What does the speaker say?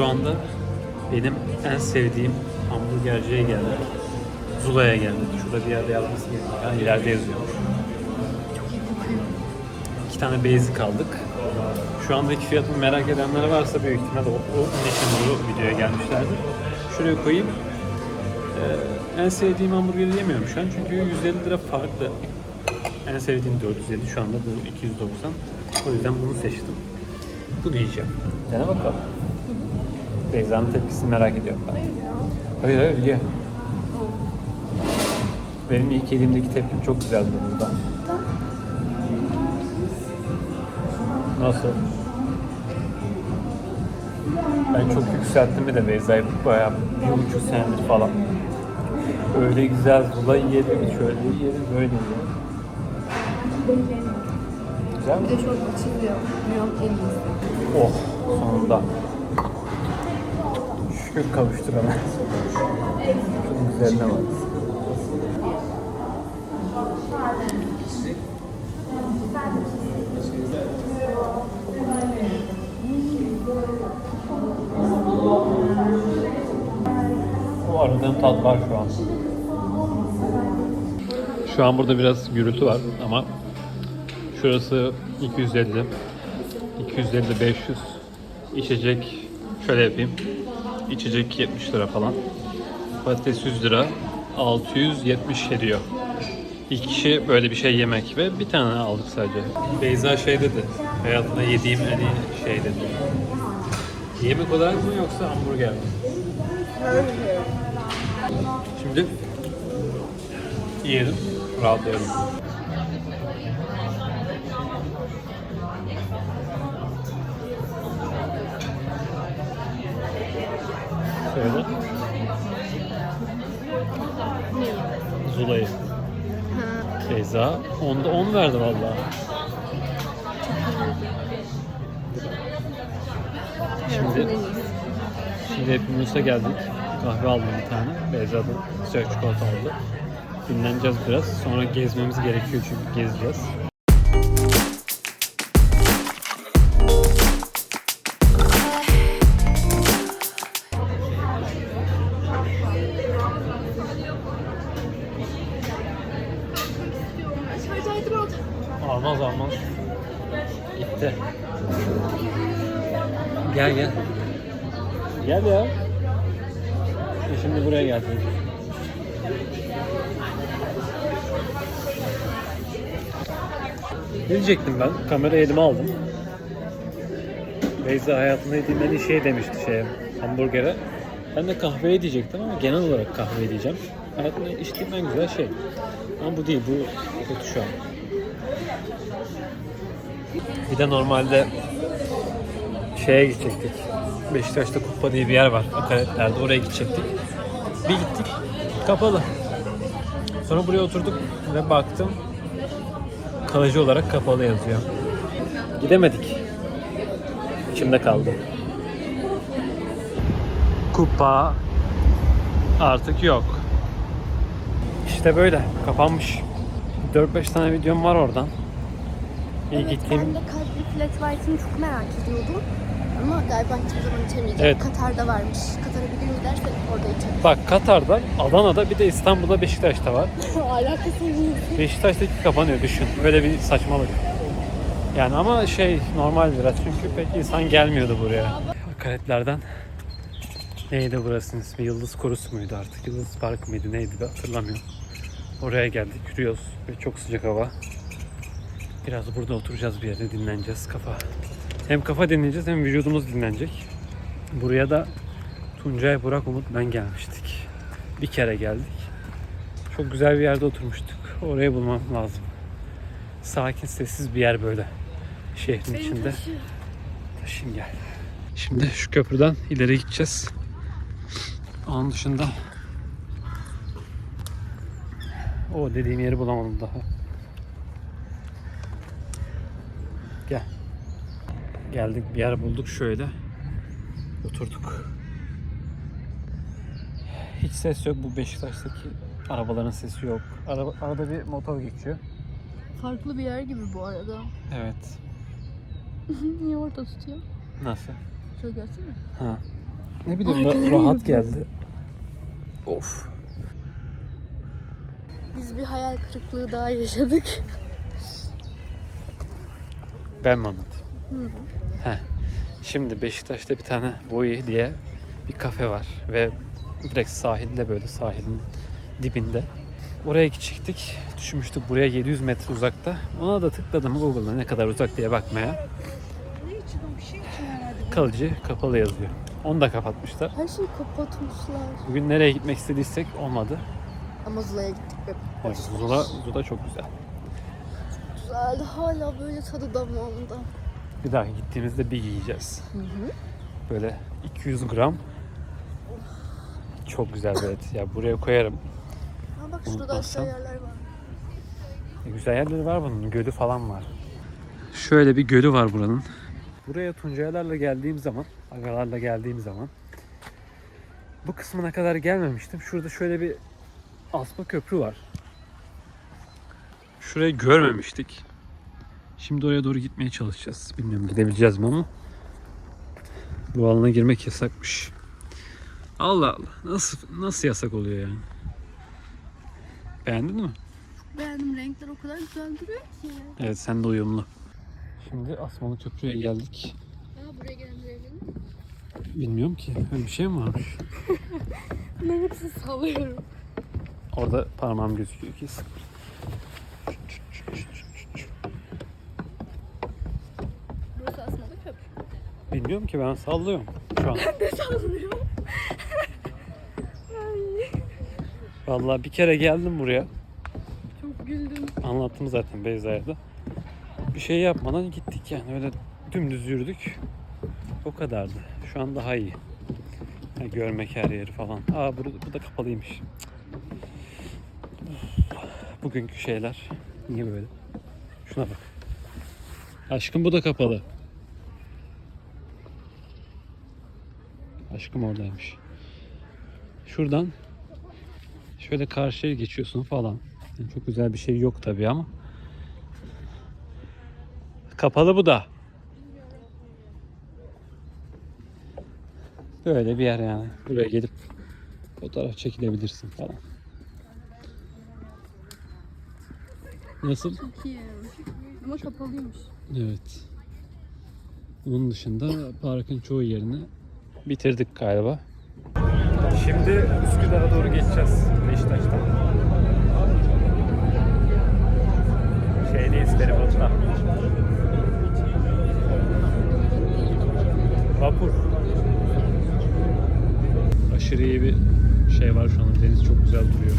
Şu anda benim en sevdiğim hamburgerciye geldik. Zula'ya geldik. Şurada bir yerde yazması gerekiyor. Yani ileride yazıyor. İki tane basic aldık. Şu andaki fiyatını merak edenler varsa büyük ihtimalle o, o için bu videoya gelmişlerdir. Şuraya koyayım. Ee, en sevdiğim hamburgeri yemiyorum şu an çünkü 150 lira farklı. En sevdiğim 450 şu anda bu 290. O yüzden bunu seçtim. Bunu yiyeceğim. Dene bakalım. Beyza'nın tepkisini merak ediyorum ben. Hayır hayır ye. Benim ilk yediğimdeki tepkim çok güzeldi burada. Nasıl? Ben çok yükselttim bir de Beyza'yı bayağı bir buçuk senedir falan. Öyle güzel zula yedim, şöyle yedim, böyle yedim. Güzel mi? Bir de çok açılıyor. En iyisi. Oh sonunda. Şükür kavuşturana. Şunun güzeline bak. O aradığım tat var şu an. Şu an burada biraz gürültü var ama şurası 250 250 500 içecek şöyle yapayım içecek 70 lira falan. Patates 100 lira. 670 ediyor İki kişi böyle bir şey yemek ve bir tane aldık sadece. Beyza şey dedi hayatımda yediğim en iyi şey dedi. Yemek olarak mı yoksa hamburger mi? Şimdi yiyelim rahatlayalım Zula'yı. Beyza. Onda 10 verdi valla. Şimdi, şimdi hepimiz'e geldik. Kahve aldım bir tane. Beyza da sıcak çikolata aldı. Dinleneceğiz biraz. Sonra gezmemiz gerekiyor çünkü gezeceğiz. Almaz almaz. Gitti. Gel gel. Gel ya. E şimdi buraya geldik. Ne diyecektim ben? Kamerayı elime aldım. Beyza hayatında yediğim en iyi şey demişti şeye, hamburgere. Ben de kahveye diyecektim ama genel olarak kahve diyeceğim. Hayatımda içtiğim en güzel şey. Ama bu değil, bu kötü şu an. Bir de normalde şeye gidecektik. Beşiktaş'ta Kupa diye bir yer var. Akaretler'de oraya gidecektik. Bir gittik. Kapalı. Sonra buraya oturduk ve baktım. Kalıcı olarak kapalı yazıyor. Gidemedik. İçimde kaldı. Kupa artık yok. İşte böyle. Kapanmış. 4-5 tane videom var oradan. İyi gittiğim Ben de kalpli flat white'ını çok merak ediyordum. Ama galiba hiçbir zaman içemeyeceğim. Evet. Katar'da varmış. Katar'a bir gün gidersek orada içerim. Bak Katar'da, Adana'da bir de İstanbul'da Beşiktaş'ta var. Alakası yok. Beşiktaş'taki kapanıyor düşün. Böyle bir saçmalık. Yani ama şey normal biraz çünkü pek insan gelmiyordu buraya. Akaretlerden neydi burasının ismi? Yıldız Korusu muydu artık? Yıldız Park mıydı neydi hatırlamıyorum. Oraya geldik yürüyoruz ve çok sıcak hava. Biraz burada oturacağız bir yerde dinleneceğiz kafa. Hem kafa dinleyeceğiz hem vücudumuz dinlenecek. Buraya da Tuncay, Burak, Umut ben gelmiştik. Bir kere geldik. Çok güzel bir yerde oturmuştuk. Orayı bulmam lazım. Sakin, sessiz bir yer böyle. Şehrin içinde. Taşın gel. Şimdi şu köprüden ileri gideceğiz. Onun dışında o dediğim yeri bulamadım daha. Gel. Geldik bir yer bulduk şöyle. Oturduk. Hiç ses yok bu Beşiktaş'taki arabaların sesi yok. Araba, arada bir motor geçiyor. Farklı bir yer gibi bu arada. Evet. Niye orada tutuyor? Nasıl? Şöyle gelsene. Ha. Ne bileyim ra- rahat geldi. Of. Biz bir hayal kırıklığı daha yaşadık. Ben mi anlatayım? Heh. Şimdi Beşiktaş'ta bir tane Boyi diye bir kafe var ve direkt sahilde böyle sahilin dibinde. Oraya gidecektik. Düşünmüştük buraya 700 metre uzakta. Ona da tıkladım Google'da ne kadar uzak diye bakmaya. Kalıcı kapalı yazıyor. Onu da kapatmışlar. Her şeyi kapatmışlar. Bugün nereye gitmek istediysek olmadı. Ama Zula'ya gittik ve Evet, Zula, Zula çok güzel. güzeldi. Hala böyle tadı damağımda. Bir daha gittiğimizde bir yiyeceğiz. Böyle 200 gram. Çok güzel evet. Ya buraya koyarım. Ha bak şurada aşağı yerler var. E, Güzel yerleri var bunun. Gölü falan var. Şöyle bir gölü var buranın. Buraya Tuncaylarla geldiğim zaman, agalarla geldiğim zaman bu kısmına kadar gelmemiştim. Şurada şöyle bir asma köprü var. Şurayı görmemiştik. Şimdi oraya doğru gitmeye çalışacağız. Bilmiyorum gidebileceğiz mi ama bu alana girmek yasakmış. Allah Allah. Nasıl nasıl yasak oluyor yani? Beğendin mi? Beğendim renkler o kadar güzel duruyor ki. Evet sen de uyumlu. Şimdi Asmalı Köprü'ye geldik. Aa buraya gelen. Bilmiyorum ki öyle bir şey mi varmış? Ben hepsini sallıyorum. Orada parmağım gözüküyor ki. Bilmiyorum ki ben sallıyorum şu an. Ne sallıyor? Vallahi bir kere geldim buraya. Çok güldüm. Anlattım zaten Beyza'ya da. Bir şey yapmadan gittik yani öyle dümdüz yürüdük. O kadardı. Şu an daha iyi. Ha, görmek her yeri falan. Aa bu, bu da kapalıymış. Bugünkü şeyler. Niye böyle? Şuna bak. Aşkım bu da kapalı. Aşkım oradaymış. Şuradan şöyle karşıya geçiyorsun falan. Yani çok güzel bir şey yok tabii ama. Kapalı bu da. Böyle bir yer yani. Buraya gelip fotoğraf çekilebilirsin falan. Nasıl? Çok iyi. Ama kapalıymış. Evet. Bunun dışında parkın çoğu yerini bitirdik galiba. Şimdi Üsküdar'a doğru geçeceğiz Beşiktaş'tan. Şeydeyiz feribotla. Vapur. Aşırı iyi bir şey var şu an. Deniz çok güzel duruyor.